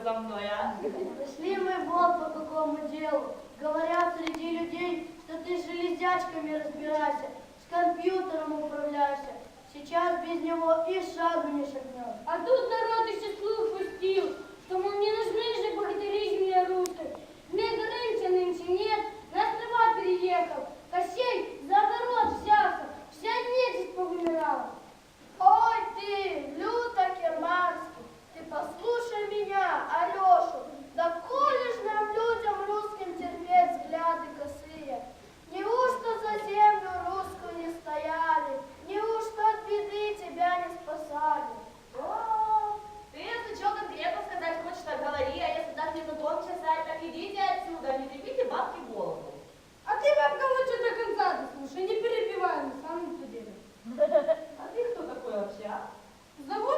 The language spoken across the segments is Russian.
вы за мной, а? Нашли мы вот по какому делу. Говорят среди людей, что ты с железячками разбираешься, с компьютером управляешься. Сейчас без него и шагу не шагнешь. А тут народ еще слух пустил. А ты кто такой вообще. А? Зовут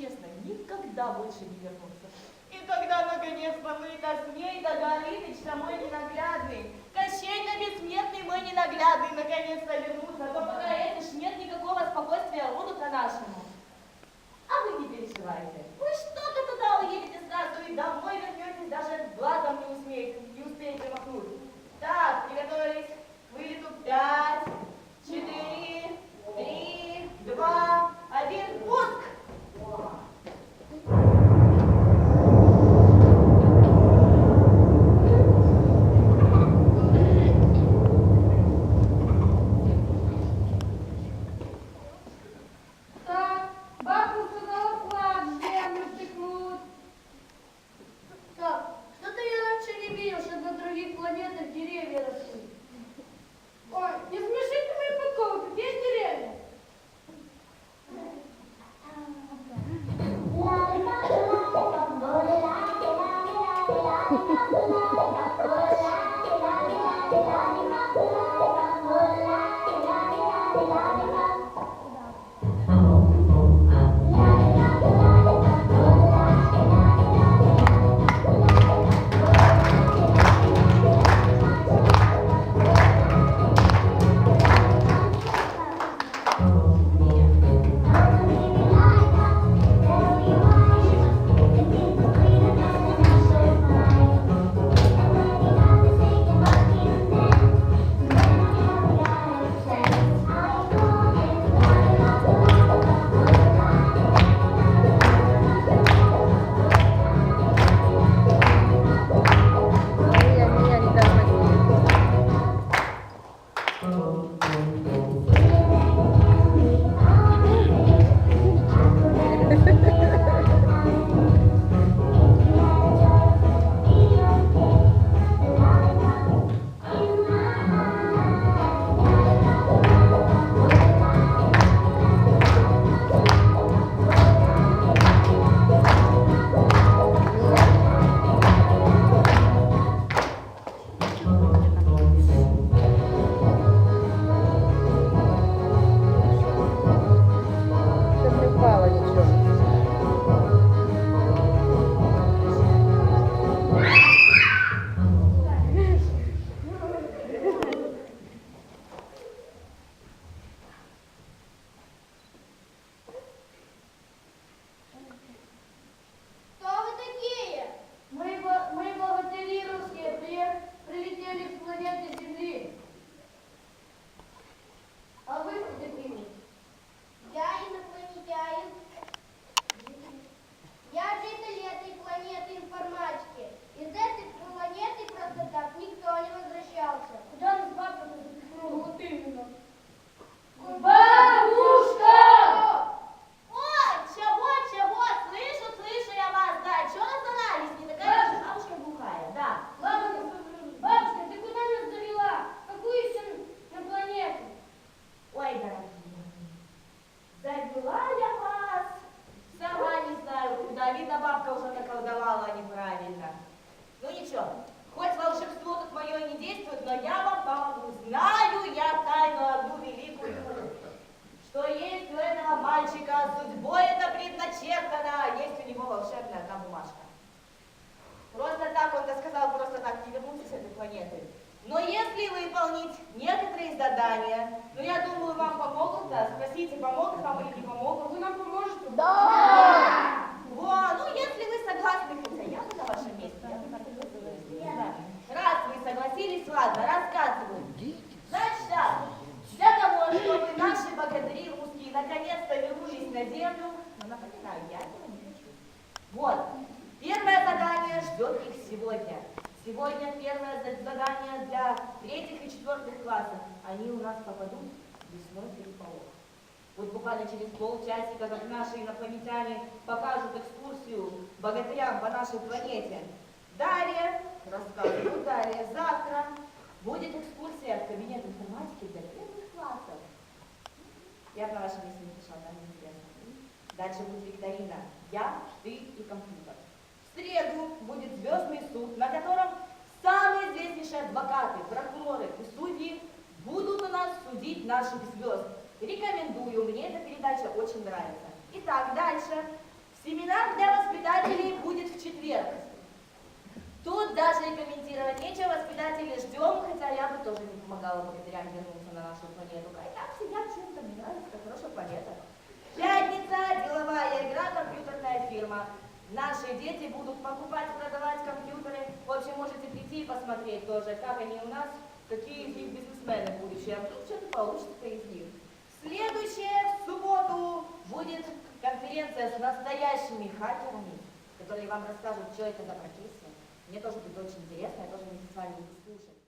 честно, никогда больше не вернутся. И тогда наконец побыто змей, до Горыныч, да мой ненаглядный, Кощей-то бессмертный мой ненаглядный, наконец-то вернутся, а то пока это нет никакого спокойствия роду-то нашему. А вы не переживайте, вы что-то туда уедете сразу и домой вернетесь, даже глазом не успеете, не успеете махнуть. Так, приготовились, вылету пять, четыре, три, два, la la la. graças третьих и четвертых классов. Они у нас попадут в лесной переполох. Вот буквально через полчасика, как наши инопланетяне покажут экскурсию богатырям по нашей планете. Далее, рассказываю далее, завтра будет экскурсия в кабинет информатики для первых классов. Я на вашем месте не пошла, там неинтересно. Дальше будет викторина. Я, ты и компьютер. В среду будет звездный суд, на котором известнейшие адвокаты, прокуроры и судьи будут у нас судить наших звезд. Рекомендую, мне эта передача очень нравится. Итак, дальше. Семинар для воспитателей будет в четверг. Тут даже и комментировать нечего, воспитатели ждем, хотя я бы тоже не помогала богатырям вернуться на нашу планету. А сидят, чем-то мне нравится, хорошая планета. Пятница, деловая игра, компьютерная фирма. Наши дети будут покупать, продавать компьютеры посмотреть тоже, как они у нас, какие из них бизнесмены будущие а Тут что-то получится из них. Следующее в субботу будет конференция с настоящими хакерами, которые вам расскажут, что это за профессия. Мне тоже будет очень интересно, я тоже вместе с вами буду слушать.